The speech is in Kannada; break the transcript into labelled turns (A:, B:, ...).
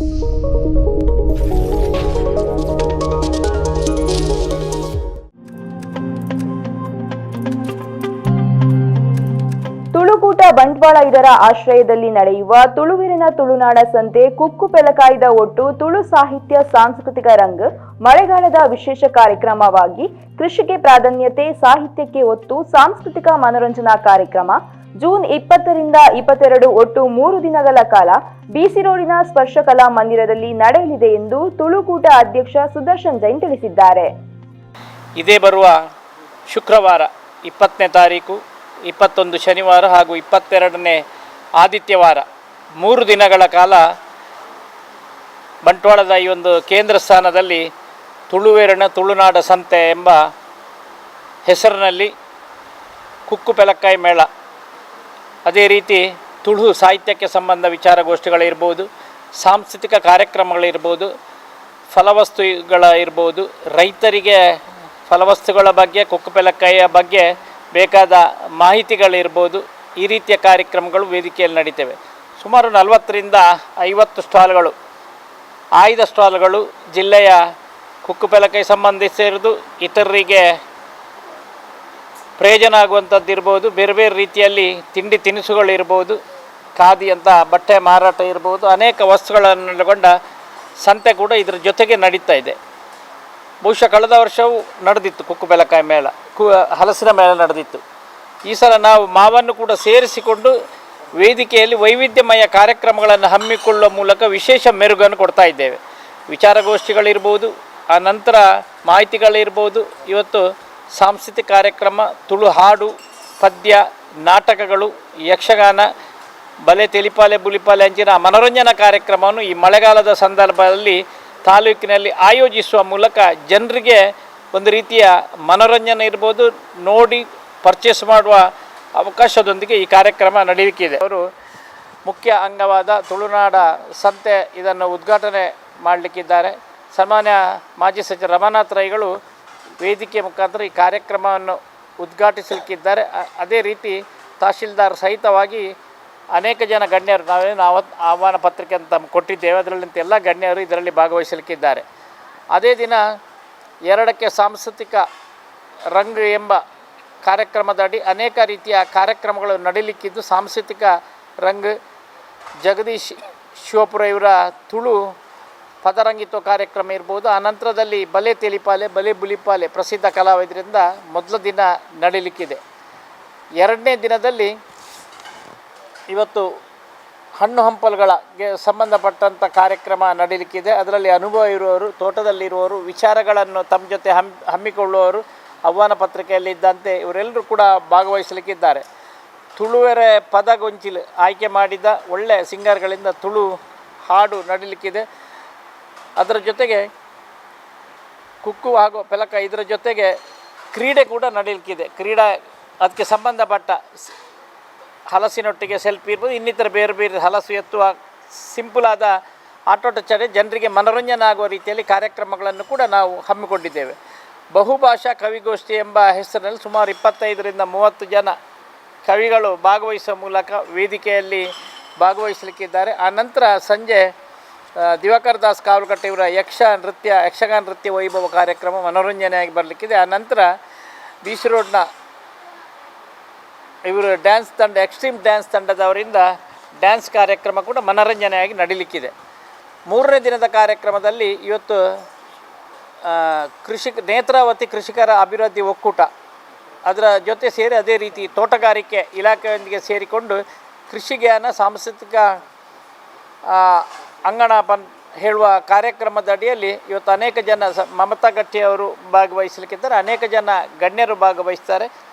A: ತುಳುಕೂಟ ಬಂಟ್ವಾಳ ಇದರ ಆಶ್ರಯದಲ್ಲಿ ನಡೆಯುವ ತುಳುವಿನ ತುಳುನಾಡ ಸಂತೆ ಕುಕ್ಕು ಪೆಲಕಾಯ್ದ ಒಟ್ಟು ತುಳು ಸಾಹಿತ್ಯ ಸಾಂಸ್ಕೃತಿಕ ರಂಗ್, ಮಳೆಗಾಲದ ವಿಶೇಷ ಕಾರ್ಯಕ್ರಮವಾಗಿ ಕೃಷಿಗೆ ಪ್ರಾಧಾನ್ಯತೆ, ಸಾಹಿತ್ಯಕ್ಕೆ ಒತ್ತು, ಸಾಂಸ್ಕೃತಿಕ ಮನೋರಂಜನಾ ಕಾರ್ಯಕ್ರಮ ಜೂನ್ ಇಪ್ಪತ್ತರಿಂದ ಇಪ್ಪತ್ತೆರಡು ಒಟ್ಟು ಮೂರು ದಿನಗಳ ಕಾಲ ಬಿಸಿ ರೋಡಿನ ಸ್ಪರ್ಶಕಲಾ ಮಂದಿರದಲ್ಲಿ ನಡೆಯಲಿದೆ ಎಂದು ತುಳುಕೂಟ ಅಧ್ಯಕ್ಷ ಸುದರ್ಶನ್ ಜೈನ್ ತಿಳಿಸಿದ್ದಾರೆ.
B: ಇದೇ ಬರುವ ಶುಕ್ರವಾರ ಇಪ್ಪತ್ತನೇ ತಾರೀಕು, ಇಪ್ಪತ್ತೊಂದು ಶನಿವಾರ ಹಾಗೂ ಇಪ್ಪತ್ತೆರಡನೇ ಆದಿತ್ಯವಾರ ಮೂರು ದಿನಗಳ ಕಾಲ ಬಂಟ್ವಾಳದ ಈ ಒಂದು ಕೇಂದ್ರ ಸ್ಥಾನದಲ್ಲಿ ತುಳುವೇರಣ ತುಳುನಾಡ ಸಂತೆ ಎಂಬ ಹೆಸರಿನಲ್ಲಿ ಕುಕ್ಕು ಪೆಲಕ್ಕಾಯಿ ಮೇಳ ಅದೇ ರೀತಿ ತುಳು ಸಾಹಿತ್ಯಕ್ಕೆ ಸಂಬಂಧ ವಿಚಾರಗೋಷ್ಠಿಗಳಿರ್ಬೋದು, ಸಾಂಸ್ಕೃತಿಕ ಕಾರ್ಯಕ್ರಮಗಳಿರ್ಬೋದು, ಫಲವಸ್ತುಗಳ ಇರ್ಬೋದು, ರೈತರಿಗೆ ಫಲವಸ್ತುಗಳ ಬಗ್ಗೆ ಕುಕ್ಕುಪೆಲಕ್ಕಾಯಿಯ ಬಗ್ಗೆ ಬೇಕಾದ ಮಾಹಿತಿಗಳಿರ್ಬೋದು, ಈ ರೀತಿಯ ಕಾರ್ಯಕ್ರಮಗಳು ವೇದಿಕೆಯಲ್ಲಿ ನಡೀತವೆ. ಸುಮಾರು ನಲವತ್ತರಿಂದ ಐವತ್ತು ಸ್ಟಾಲ್ಗಳು, ಆಯ್ದ ಸ್ಟಾಲ್ಗಳು ಜಿಲ್ಲೆಯ ಕುಕ್ಕುಪೆಲಕಾಯಿ ಸಂಬಂಧಿಸಿರುವುದು, ಇತರರಿಗೆ ಪ್ರಯೋಜನ ಆಗುವಂಥದ್ದು ಇರ್ಬೋದು. ಬೇರೆ ಬೇರೆ ರೀತಿಯಲ್ಲಿ ತಿಂಡಿ ತಿನಿಸುಗಳು ಇರ್ಬೋದು. ಅಂತ ಬಟ್ಟೆ ಮಾರಾಟ ಇರ್ಬೋದು. ಅನೇಕ ವಸ್ತುಗಳನ್ನೊಳಗೊಂಡ ಸಂತೆ ಕೂಡ ಇದರ ಜೊತೆಗೆ ನಡೀತಾ ಇದೆ. ಬಹುಶಃ ಕಳೆದ ವರ್ಷವೂ ನಡೆದಿತ್ತು ಕುಕ್ಕು ಬೆಲಕಾಯಿ ಮೇಳ. ಕು, ಹಲಸಿನ ಮೇಳ ನಡೆದಿತ್ತು. ಈ ಸಲ ನಾವು ಮಾವನ್ನು ಕೂಡ ಸೇರಿಸಿಕೊಂಡು ವೇದಿಕೆಯಲ್ಲಿ ವೈವಿಧ್ಯಮಯ ಕಾರ್ಯಕ್ರಮಗಳನ್ನು ಹಮ್ಮಿಕೊಳ್ಳುವ ಮೂಲಕ ವಿಶೇಷ ಮೆರುಗನ್ನು ಕೊಡ್ತಾ ಇದ್ದೇವೆ. ವಿಚಾರಗೋಷ್ಠಿಗಳಿರ್ಬೋದು, ಆ ನಂತರ ಮಾಹಿತಿಗಳಿರ್ಬೋದು. ಇವತ್ತು ಸಾಂಸ್ಕೃತಿಕ ಕಾರ್ಯಕ್ರಮ, ತುಳು ಹಾಡು, ಪದ್ಯ, ನಾಟಕಗಳು, ಯಕ್ಷಗಾನ, ಬಲೆ ತೆಲಿಪಾಲೆ ಬುಲಿಪಾಲೆ ಅಂಚಿನ ಮನೋರಂಜನಾ ಕಾರ್ಯಕ್ರಮವನ್ನು ಈ ಮಳೆಗಾಲದ ಸಂದರ್ಭದಲ್ಲಿ ತಾಲೂಕಿನಲ್ಲಿ ಆಯೋಜಿಸುವ ಮೂಲಕ ಜನರಿಗೆ ಒಂದು ರೀತಿಯ ಮನೋರಂಜನೆ ಇರ್ಬೋದು, ನೋಡಿ ಪರ್ಚೇಸ್ ಮಾಡುವ ಅವಕಾಶದೊಂದಿಗೆ ಈ ಕಾರ್ಯಕ್ರಮ ನಡೆಯಲಿಕ್ಕಿದೆ ಅವರು ಮುಖ್ಯ ಅಂಗವಾದ ತುಳುನಾಡ ಸಂತೆ ಇದನ್ನು ಉದ್ಘಾಟನೆ ಮಾಡಲಿಕ್ಕಿದ್ದಾರೆ. ಸನ್ಮಾನ್ಯ ಮಾಜಿ ಸಚಿವ ರಮಾನಾಥ್ ರೈಗಳು ವೇದಿಕೆ ಮುಖಾಂತರ ಈ ಕಾರ್ಯಕ್ರಮವನ್ನು ಉದ್ಘಾಟಿಸಲಿಕ್ಕಿದ್ದಾರೆ. ಅದೇ ರೀತಿ ತಹಶೀಲ್ದಾರ್ ಸಹಿತವಾಗಿ ಅನೇಕ ಜನ ಗಣ್ಯರು ನಾವೇನು ಆವತ್ತು ಆಹ್ವಾನ ಪತ್ರಿಕೆ ಅಂತ ಕೊಟ್ಟಿದ್ದೇವೆ. ಅದರಲ್ಲಿಂತ ಎಲ್ಲ ಗಣ್ಯರು ಇದರಲ್ಲಿ ಭಾಗವಹಿಸಲಿಕ್ಕಿದ್ದಾರೆ. ಅದೇ ದಿನ ಎರಡಕ್ಕೆ ಸಾಂಸ್ಕೃತಿಕ ರಂಗ್ ಎಂಬ ಕಾರ್ಯಕ್ರಮದಡಿ ಅನೇಕ ರೀತಿಯ ಕಾರ್ಯಕ್ರಮಗಳು ನಡೀಲಿಕ್ಕಿದ್ದು. ಸಾಂಸ್ಕೃತಿಕ ರಂಗ್ ಜಗದೀಶ್ ಶಿವಪುರ ಇವರ ತುಳು ಪದರಂಗಿತ್ವ ಕಾರ್ಯಕ್ರಮ ಇರ್ಬೋದು. ಅನಂತರದಲ್ಲಿ ಬಲೆ ತೆಲಿಪಾಲೆ, ಬಲೆ ಬುಲಿಪಾಲೆ ಪ್ರಸಿದ್ಧ ಕಲಾವಿದರಿಂದ ಮೊದಲ ದಿನ ನಡೀಲಿಕ್ಕಿದೆ. ಎರಡನೇ ದಿನದಲ್ಲಿ ಇವತ್ತು ಹಣ್ಣು ಹಂಪಲುಗಳಿಗೆ ಸಂಬಂಧಪಟ್ಟಂಥ ಕಾರ್ಯಕ್ರಮ ನಡೀಲಿಕ್ಕಿದೆ. ಅದರಲ್ಲಿ ಅನುಭವ ಇರುವವರು, ತೋಟದಲ್ಲಿರುವವರು, ವಿಚಾರಗಳನ್ನು ತಮ್ಮ ಜೊತೆ ಹಮ್ ಹಮ್ಮಿಕೊಳ್ಳುವವರು, ಆಹ್ವಾನ ಪತ್ರಿಕೆಯಲ್ಲಿದ್ದಂತೆ ಇವರೆಲ್ಲರೂ ಕೂಡ ಭಾಗವಹಿಸಲಿಕ್ಕಿದ್ದಾರೆ. ತುಳುವೆರೆ ಪದಗೊಂಚಿಲು ಆಯ್ಕೆ ಮಾಡಿದ ಒಳ್ಳೆ ಸಿಂಗರ್ಗಳಿಂದ ತುಳು ಹಾಡು ನಡೀಲಿಕ್ಕಿದೆ. ಅದರ ಜೊತೆಗೆ ಕುಕ್ಕು ಹಾಗೂ ಪೆಲಕ ಇದರ ಜೊತೆಗೆ ಕ್ರೀಡೆ ಕೂಡ ನಡೀಲಿಕ್ಕಿದೆ. ಕ್ರೀಡಾ ಅದಕ್ಕೆ ಸಂಬಂಧಪಟ್ಟ ಹಲಸಿನೊಟ್ಟಿಗೆ ಸೆಲ್ಫಿ ಇರ್ಬೋದು, ಇನ್ನಿತರ ಬೇರೆ ಬೇರೆ ಹಲಸು ಎತ್ತುವ ಸಿಂಪಲ್ ಆದ ಆಟೋಟ ಚಡೆ ಜನರಿಗೆ ಮನೋರಂಜನೆ ಆಗುವ ರೀತಿಯಲ್ಲಿ ಕಾರ್ಯಕ್ರಮಗಳನ್ನು ಕೂಡ ನಾವು ಹಮ್ಮಿಕೊಂಡಿದ್ದೇವೆ. ಬಹುಭಾಷಾ ಕವಿಗೋಷ್ಠಿ ಎಂಬ ಹೆಸರಿನಲ್ಲಿ ಸುಮಾರು ಇಪ್ಪತ್ತೈದರಿಂದ ಮೂವತ್ತು ಜನ ಕವಿಗಳು ಭಾಗವಹಿಸುವ ಮೂಲಕ ವೇದಿಕೆಯಲ್ಲಿ ಭಾಗವಹಿಸಲಿಕ್ಕಿದ್ದಾರೆ. ಆ ನಂತರ ಸಂಜೆ ದಿವಾಕರ್ ದಾಸ್ ಕಾವಲ್ಕಟ್ಟೆ ಇವರ ಯಕ್ಷ ನೃತ್ಯ, ಯಕ್ಷಗಾನ ನೃತ್ಯ ವೈಭವ ಕಾರ್ಯಕ್ರಮ ಮನೋರಂಜನೆಯಾಗಿ ಬರಲಿಕ್ಕಿದೆ. ಆ ನಂತರ ಬಿ ಸಿ ರೋಡ್ನ ಇವರು ಡ್ಯಾನ್ಸ್ ತಂಡ, ಎಕ್ಸ್ಟ್ರೀಮ್ ಡ್ಯಾನ್ಸ್ ತಂಡದವರಿಂದ ಡ್ಯಾನ್ಸ್ ಕಾರ್ಯಕ್ರಮ ಕೂಡ ಮನೋರಂಜನೆಯಾಗಿ ನಡೀಲಿಕ್ಕಿದೆ. ಮೂರನೇ ದಿನದ ಕಾರ್ಯಕ್ರಮದಲ್ಲಿ ಇವತ್ತು ಕೃಷಿ, ನೇತ್ರಾವತಿ ಕೃಷಿಕರ ಅಭಿವೃದ್ಧಿ ಒಕ್ಕೂಟ ಅದರ ಜೊತೆ ಸೇರಿ ಅದೇ ರೀತಿ ತೋಟಗಾರಿಕೆ ಇಲಾಖೆಯೊಂದಿಗೆ ಸೇರಿಕೊಂಡು ಕೃಷಿ ಜ್ಞಾನ, ಸಾಂಸ್ಕೃತಿಕ ಆ, ಅಂಗಣ ಬನ್ ಹೇಳುವ ಕಾರ್ಯಕ್ರಮದ ಅಡಿಯಲ್ಲಿ ಇವತ್ತು ಅನೇಕ ಜನ ಸ ಮಮತಾ ಗಟ್ಟಿಯವರು ಭಾಗವಹಿಸಲಿಕ್ಕಿದ್ದಾರೆ. ಅನೇಕ ಜನ ಗಣ್ಯರು ಭಾಗವಹಿಸ್ತಾರೆ.